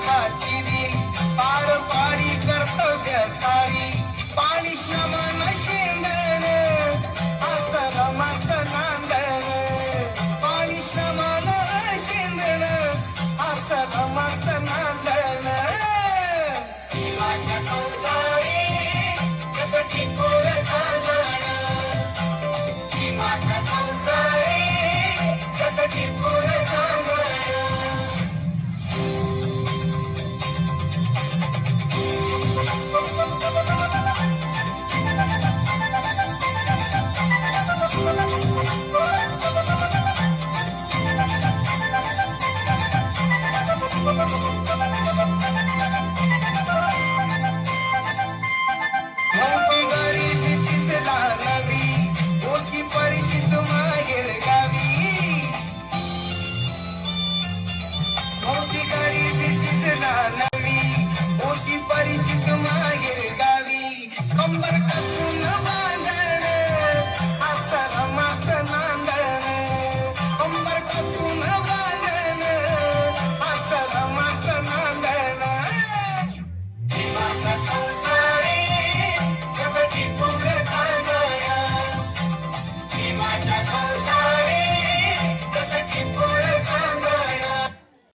खातील पार पाणी कर्तव्य साळी पाणीश्रम शिंदण असत नांदण पाणीश्रम शेंद्र असण हिमा संसारसा टिप